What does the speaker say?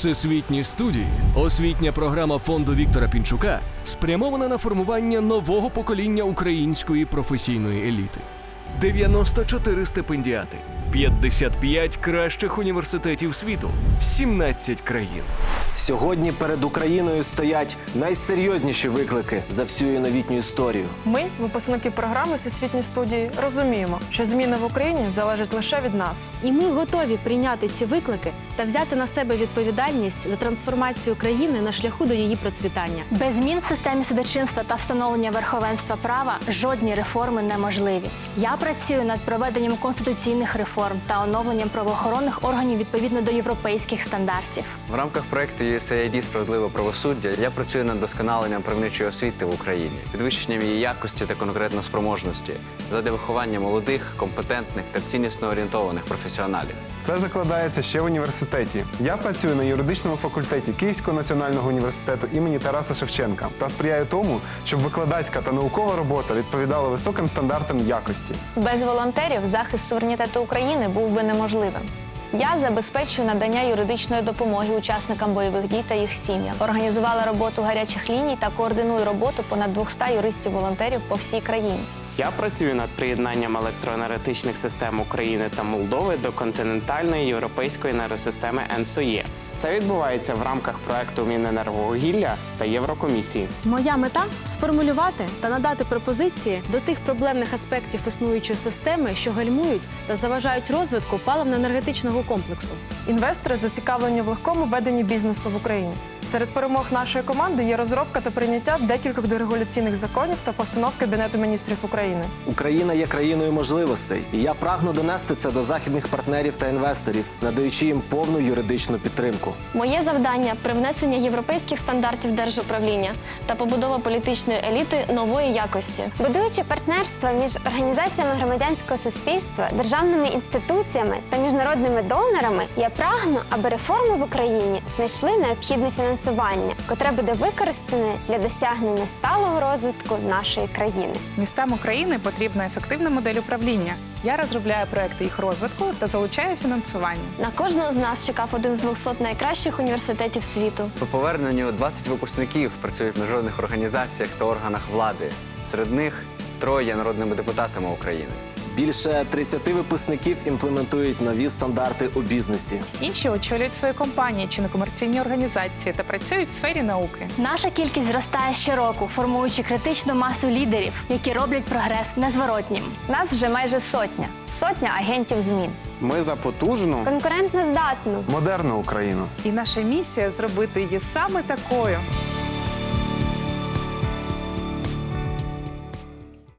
Всесвітні студії освітня програма фонду Віктора Пінчука спрямована на формування нового покоління української професійної еліти. 94 стипендіати, 55 кращих університетів світу, 17 країн. Сьогодні перед Україною стоять найсерйозніші виклики за всю її новітню історію. Ми, випускники програми Всесвітні студії, розуміємо, що зміни в Україні залежать лише від нас. І ми готові прийняти ці виклики та взяти на себе відповідальність за трансформацію країни на шляху до її процвітання. Без змін в системі судочинства та встановлення верховенства права жодні реформи неможливі. Я працюю над проведенням конституційних реформ та оновленням правоохоронних органів відповідно до європейських стандартів. В рамках проекту USAID Справедливе правосуддя я працюю над досконаленням правничої освіти в Україні, підвищенням її якості та конкретно спроможності задля виховання молодих, компетентних та ціннісно орієнтованих професіоналів. Це закладається ще в університеті. Я працюю на юридичному факультеті Київського національного університету імені Тараса Шевченка та сприяю тому, щоб викладацька та наукова робота відповідала високим стандартам якості. Без волонтерів захист суверенітету України був би неможливим. Я забезпечую надання юридичної допомоги учасникам бойових дій та їх сім'ям. Організувала роботу гарячих ліній та координую роботу понад 200 юристів-волонтерів по всій країні. Я працюю над приєднанням електроенергетичних систем України та Молдови до континентальної європейської енергосистеми ЕНСОЄ. Це відбувається в рамках проекту Міненерговугілля та Єврокомісії. Моя мета сформулювати та надати пропозиції до тих проблемних аспектів існуючої системи, що гальмують та заважають розвитку паливно-енергетичного комплексу. Інвестори зацікавлені в легкому веденні бізнесу в Україні. Серед перемог нашої команди є розробка та прийняття декількох дерегуляційних законів та постанов Кабінету міністрів України. Україна є країною можливостей, і я прагну донести це до західних партнерів та інвесторів, надаючи їм повну юридичну підтримку. Моє завдання привнесення європейських стандартів держуправління та побудова політичної еліти нової якості. Будуючи партнерства між організаціями громадянського суспільства, державними інституціями та міжнародними донорами, я прагну, аби реформи в Україні знайшли необхідне фінансування, котре буде використане для досягнення сталого розвитку нашої країни. Містам України потрібна ефективна модель управління. Я розробляю проекти їх розвитку та залучаю фінансування. На кожного з нас чекав один з 200 найкращих університетів світу. По поверненню 20 випускників працюють в міжнародних організаціях та органах влади. Серед них троє є народними депутатами України. Більше 30 випускників імплементують нові стандарти у бізнесі. Інші очолюють свої компанії чи некомерційні організації та працюють в сфері науки. Наша кількість зростає щороку, формуючи критичну масу лідерів, які роблять прогрес незворотнім. Нас вже майже сотня. Сотня агентів змін. Ми за потужну Конкурентно здатну. Модерну Україну. І наша місія зробити її саме такою.